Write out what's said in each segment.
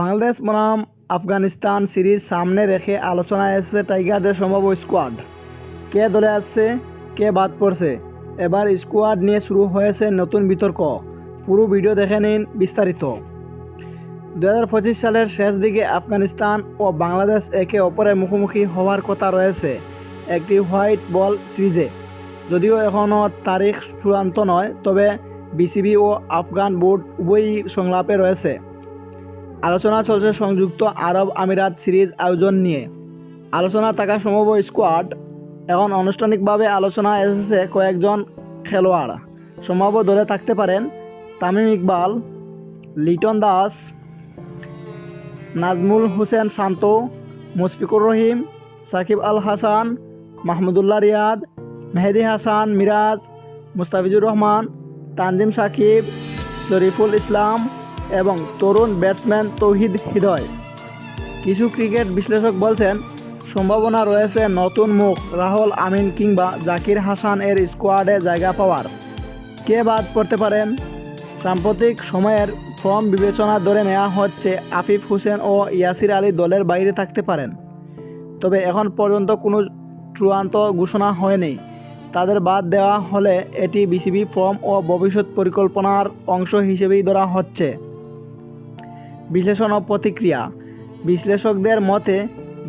বাংলাদেশ বনাম আফগানিস্তান সিরিজ সামনে রেখে আলোচনায় এসেছে টাইগারদের সম্ভাব্য স্কোয়াড। কে দলে আসছে, কে বাদ পড়ছে? এবার স্কোয়াড নিয়ে শুরু হয়েছে নতুন বিতর্ক। পুরো ভিডিও দেখে নিন বিস্তারিত। দু হাজার পঁচিশ সালের শেষ দিকে আফগানিস্তান ও বাংলাদেশ একে অপরের মুখোমুখি হওয়ার কথা রয়েছে একটি হোয়াইট বল সিরিজে। যদিও এখনও তারিখ চূড়ান্ত নয়, তবে বিসিবি ও আফগান বোর্ড উভয়ই সংলাপে রয়েছে। আলোচনা চলছে সংযুক্ত আরব আমিরাত সিরিজ আয়োজন নিয়ে। আলোচনা থাকা সম্ভব স্কোয়াড। এখন আনুষ্ঠানিকভাবে আলোচনা এসেছে কয়েকজন খেলোয়াড়। সম্ভাব্য দলে থাকতে পারেন তামিম ইকবাল, লিটন দাস, নাজমুল হোসেন শান্ত, মুশফিকুর রহিম, সাকিব আল হাসান, মাহমুদুল্লাহ রিয়াদ, মেহেদি হাসান, মিরাজ, মুস্তাফিজুর রহমান, তানজিম সাকিব, শরীফুল ইসলাম এবং তরুণ ব্যাটসম্যান তৌহিদ হৃদয়। কিছু ক্রিকেট বিশ্লেষক বলছেন, সম্ভাবনা রয়েছে নতুন মুখ রাহুল আমিন কিংবা জাকির হাসান এর স্কোয়াডে জায়গা পাওয়ার। কে বাদ পড়তে পারেন? সাম্প্রতিক সময়ের ফর্ম বিবেচনা ধরে নেওয়া হচ্ছে আফিফ হোসেন ও ইয়াসির আলী দলের বাইরে থাকতে পারেন। তবে এখন পর্যন্ত কোনো চূড়ান্ত ঘোষণা হয়নি। তাদের বাদ দেওয়া হলে এটি বিসিবি ফর্ম ও ভবিষ্যৎ পরিকল্পনার অংশ হিসেবেই ধরা হচ্ছে। বিশ্লেষণ ও প্রতিক্রিয়া। বিশ্লেষকদের মতে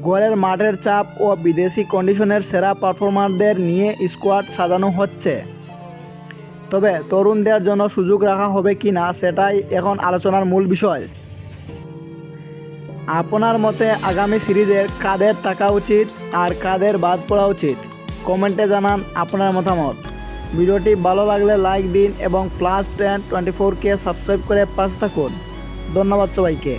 গড়ের মাঠের চাপ ও বিদেশি কন্ডিশনের সেরা পারফরমারদের নিয়ে স্কোয়াড সাজানো হচ্ছে। তবে তরুণদের জন্য সুযোগ রাখা হবে কি না, সেটাই এখন আলোচনার মূল বিষয়। আপনার মতে আগামী সিরিজের কাদের থাকা উচিত আর কাদের বাদ পড়া উচিত? কমেন্টে জানান আপনার মতামত। ভিডিওটি ভালো লাগলে লাইক দিন এবং প্লাস টেন টোয়েন্টি ফোরকে সাবস্ক্রাইব করে পাশে থাকুন। ধন্যবাদ সবাইকে।